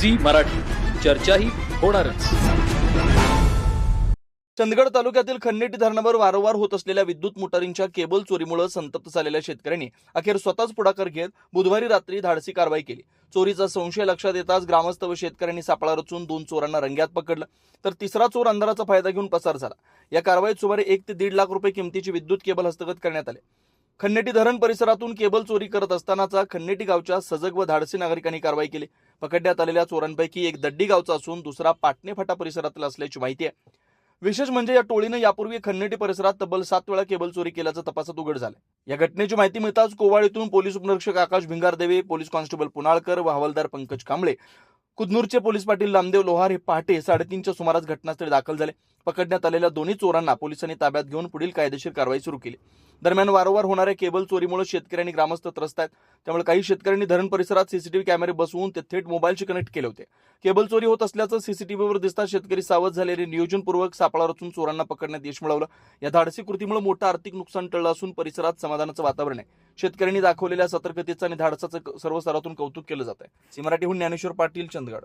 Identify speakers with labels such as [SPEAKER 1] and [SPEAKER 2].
[SPEAKER 1] Zee Marathi. चर्चाही होणारच.
[SPEAKER 2] चंदगड तालुक्यातील खंडेटी धरणावर वारंवार होत असलेल्या विद्युत मोटारींच्या केबल चोरीमुळे संतप्त झालेल्या शेतकऱ्यांनी अखेर स्वतःच पुढाकार घेत बुधवारी रात्री धाडसी कारवाई केली. चोरीचा संशय लक्षात येताच ग्रामस्थ व शेतकऱ्यांनी सापळा रचून दोन चोरांना रंग्यात पकडलं. तर तिसरा चोर अंधाराचा फायदा घेऊन पसार झाला. या कारवाईत सुमारे एक ते दीड लाख रुपये किमतीची विद्युत केबल हस्तगत करण्यात आले. खन्नेटी धरण परिसरातून केबल चोरी करत असतानाचा खन्नेटी गावच्या सजग व धाडसी नागरिकांनी कारवाई केली. पकडण्यात आलेल्या चोरांपैकी एक दड्डी गावचा असून दुसरा पाटणे फाटा परिसरातील असल्याची माहिती आहे. विशेष म्हणजे या टोळीनं यापूर्वी खन्नेटी परिसरात तब्बल सात वेळा केबल चोरी केल्याचं तपासात उघड झालं या घटनेची माहिती मिळताच कोवाळीतून पोलीस उपनिरीक्षक आकाश भिंगारदेवे पोलीस कॉन्स्टेबल पुनाळकर व हवालदार पंकज कांबळे कुदनूरचे पोलीस पाटील रामदेव लोहार हे पहाटे साडेतीनच्या सुमारास घटनास्थळी दाखल झाले. पकडण्यात आलेल्या दोन्ही चोरांना पोलिसांनी ताब्यात घेऊन पुढील कायदेशीर कारवाई सुरू केली. दरम्यान वारंवार होणाऱ्या केबल चोरीमुळे शेतकरी आणि ग्रामस्थ त्रस्त आहेत. त्यामुळे काही शेतकऱ्यांनी धरण परिसरात सीसीटीव्ही कॅमेरे बसवून ते थेट मोबाईलशी कनेक्ट केले होते. केबल चोरी होत असल्याचं सीसीटीव्हीवर दिसता शेतकरी सावध झालेले नियोजनपूर्वक सापळा रचून चोरांना पकडण्यात यश मिळवलं. या धाडसी कृतीमुळे मोठं आर्थिक नुकसान टळलं असून परिसरात समाधानाचं वातावरण आहे. शेतकऱ्यांनी दाखवलेल्या सतर्कतेचं आणि धाडसाचं सर्व स्तरातून कौतुक केलं जात आहे मराठीहून ज्ञानेश्वर पाटील चंदगड.